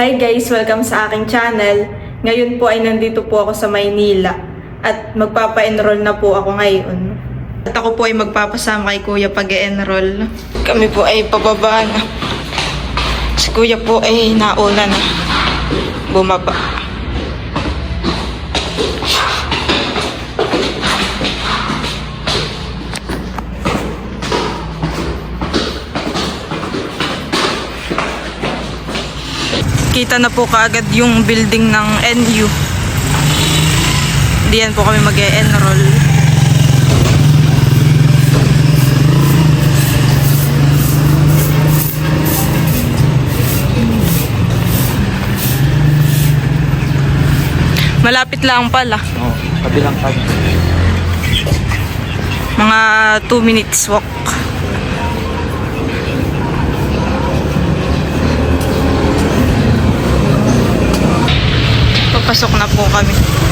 Hi guys! Welcome sa aking channel. Ngayon po ay nandito po ako sa Maynila at magpapa-enroll na po ako ngayon. At ako po ay magpapasama kay Kuya pag-enroll. Kami po ay pababa na. Si Kuya po ay nauna na bumaba. Kita na po kaagad yung building ng NU. Diyan po kami mag-e-enroll. Malapit lang pala. Oh, kabilang pag. Mga 2 minutes walk. Papasok na po kami.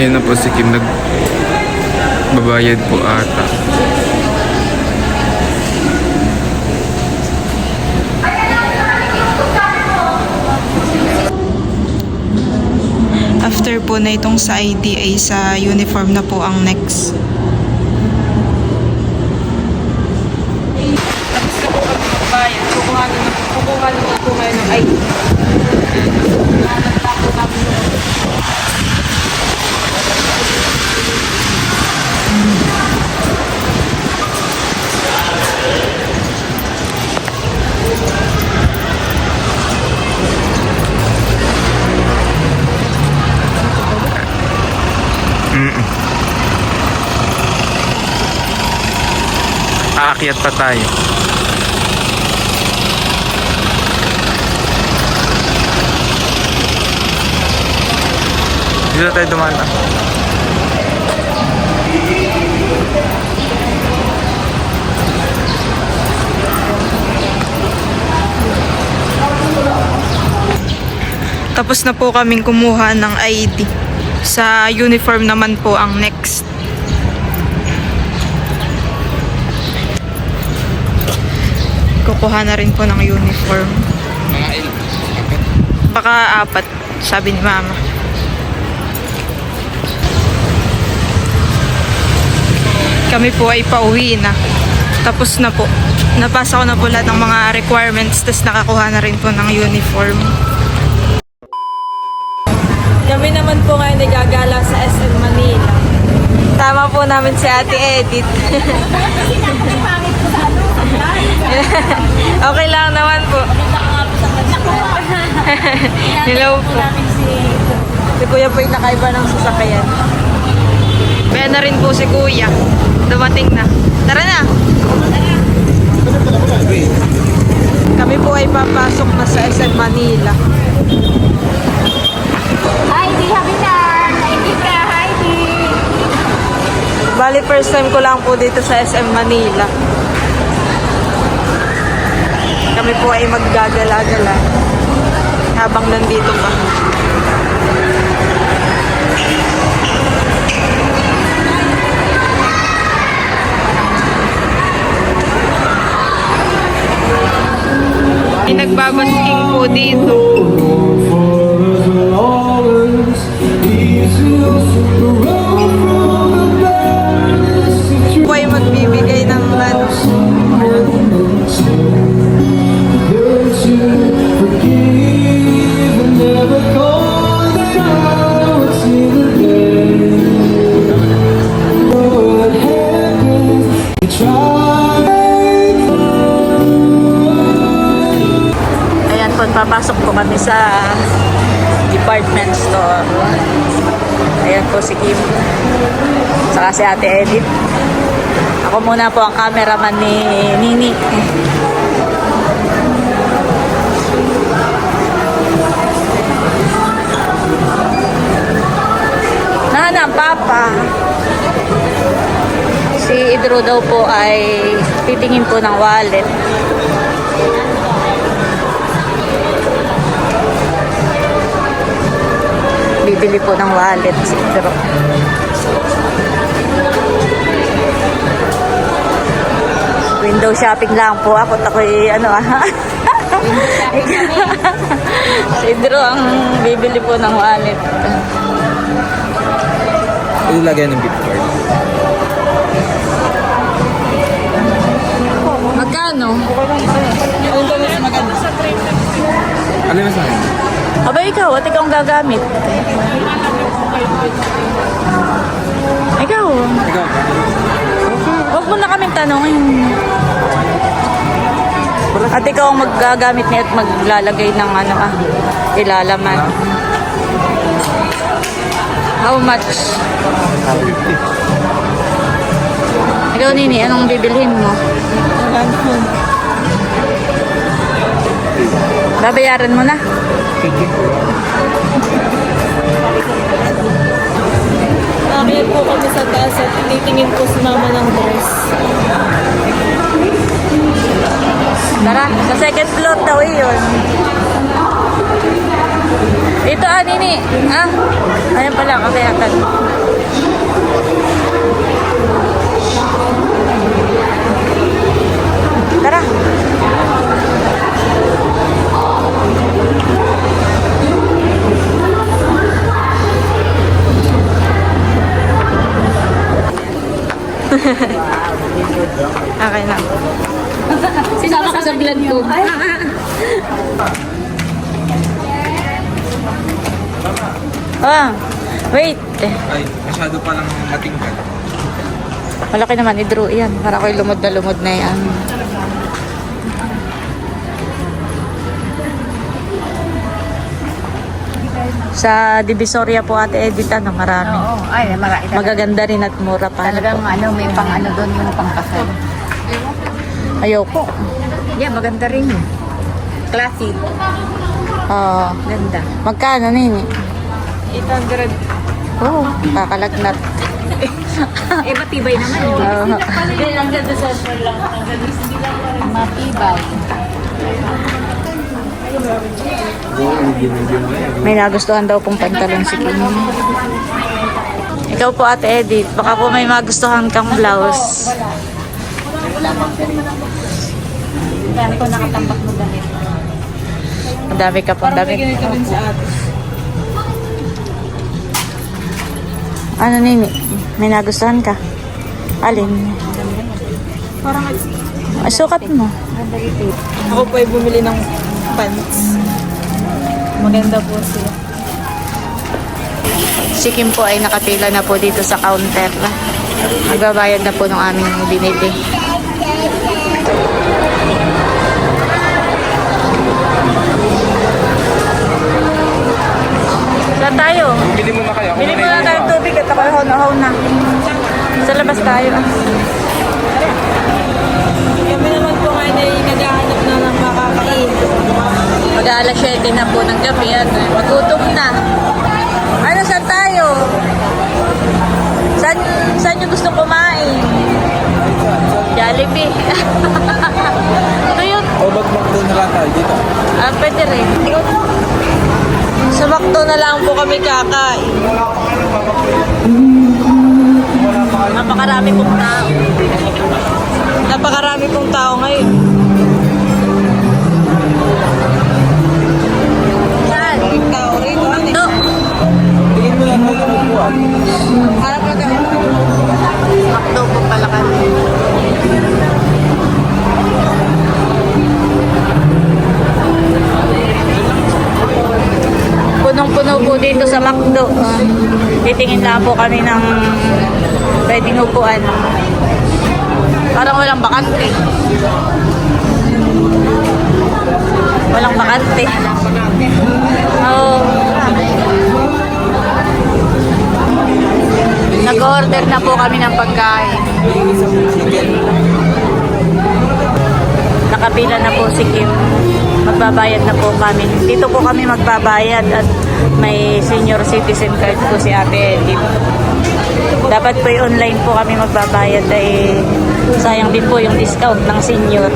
Ayun na po si Kim nag babayad po ata. After po na itong sa ID ay sa uniform na po ang next. Tapos na po kami magbayad. Kukuha na po, kukuha na po ngayon ng ID. Aakyat pa tayo. Dito tayo dumaan. Tapos na po kaming kumuha ng ID. Sa uniform naman po ang next. Kukuha na rin po ng uniform. Mga il. Baka apat, sabi ni mama. Kami po ay pauwi na. Tapos na po. Napasa ko na po lahat ng mga requirements tapos nakakuha na rin po ng uniform. Kami naman po ngayon nagagala sa SM Manila. Tama po namin si Ate Edith. okay lang naman po. Hello po. Si Kuya po yung nakaiba ng sasakyan. Kaya na rin po si Kuya. Dumating na. Tara na! Kami po ay papasok na sa SM Manila. Heidi, happy na! Heidi ka, Heidi! Bali, first time ko lang po dito sa SM Manila. Kami po ay maggagala-gala habang nandito pa. May nagbabasking po dito. Papasok po kami sa department store. Ayan po si Kim. Saka si Ate Edith. Ako muna po ang cameraman ni Nini. Nana, Papa. Si Idro daw po ay titingin po ng wallet. Bibili po ng wallet si Idro. Window shopping lang po ako. Ako'y ano ah. si Idro ang bibili po ng wallet. Ito lagyan ng gift card. Magkano? Ano na sa akin? Aba ikaw, at ikaw ang gagamit. Ikaw. Ikaw. Huwag mo na kaming tanongin. At ikaw ang maggagamit niya at maglalagay ng ano ah, ilalaman. How much? 50. Ikaw, Nini, anong bibilhin mo? Babayaran mo na. Nakakaya po kami sa taas at titingin po si mama ng dress. Tara, sa second floor daw yun. Dito ah, Nini. Ah, ayun pala, kakayatan. Okay na. Sinama ka sa vlog ko. ah, wait. Ay, masyado palang matingkad. Malaki naman ni Drew yan. Para ko'y lumod na lumod na yan. Sa Divisoria po ate Edith, ano, marami. Oo, ay, marami. Magaganda rin at mura pa. Talagang ano, may pang ano doon yung pangkasal. Ayoko. Yeah, maganda rin. Classy. Oo. Ganda. magkano nini? 800. Oo, kakalagnat. Eh, matibay naman. Oo. Matibay. May nagustuhan daw pong pantalon si Kim. Ikaw po ate Edith, baka po may magustuhan kang blouse. Dami ko nakatambak mo damit. Madami ka pong damit. Ganito din sa ate. Ano nini? May nagustuhan ka? Alin? Parang Ay, sukat mo. ako po ay bumili ng pants. Maganda po sila. Si Kim po ay nakapila na po dito sa counter. Magbabayad na po ng aming binili. Saan tayo? Bili mo na kayo. Bili mo muna na iba. tubig at ako haw na. Sa labas tayo. Kami naman po ngayon ay naghahanap na ng makakain. Mag-aalas 7 na po ng gabi. Ano, magutom na. Ano, saan tayo? Saan, saan nyo gusto kumain? Jollibee. Ito yun. O mag-mac doon na lang tayo dito. Ah, pwede rin. Sa McDo na lang po kami kakain. Napakarami pong tao. Napakarami pong tao ngayon. Titingin lang po kami ng pwedeng upuan. Parang walang bakante. Walang bakante. Oo. Nag-order na po kami ng pagkain. Nakabila na po si Kim. Magbabayad na po kami. Dito po kami magbabayad at may senior citizen card po si Ate Edith. Dapat po online po kami magbabayad ay sayang din po yung discount ng senior.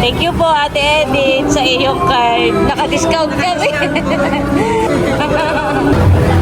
Thank you po Ate Edith sa iyong card. Naka-discount kami.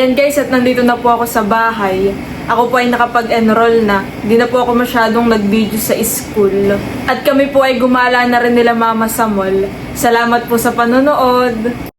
Ayan guys, at nandito na po ako sa bahay. Ako po ay nakapag-enroll na. Di na po ako masyadong nag-video sa school. At kami po ay gumala na rin nila mama sa mall. Salamat po sa panonood.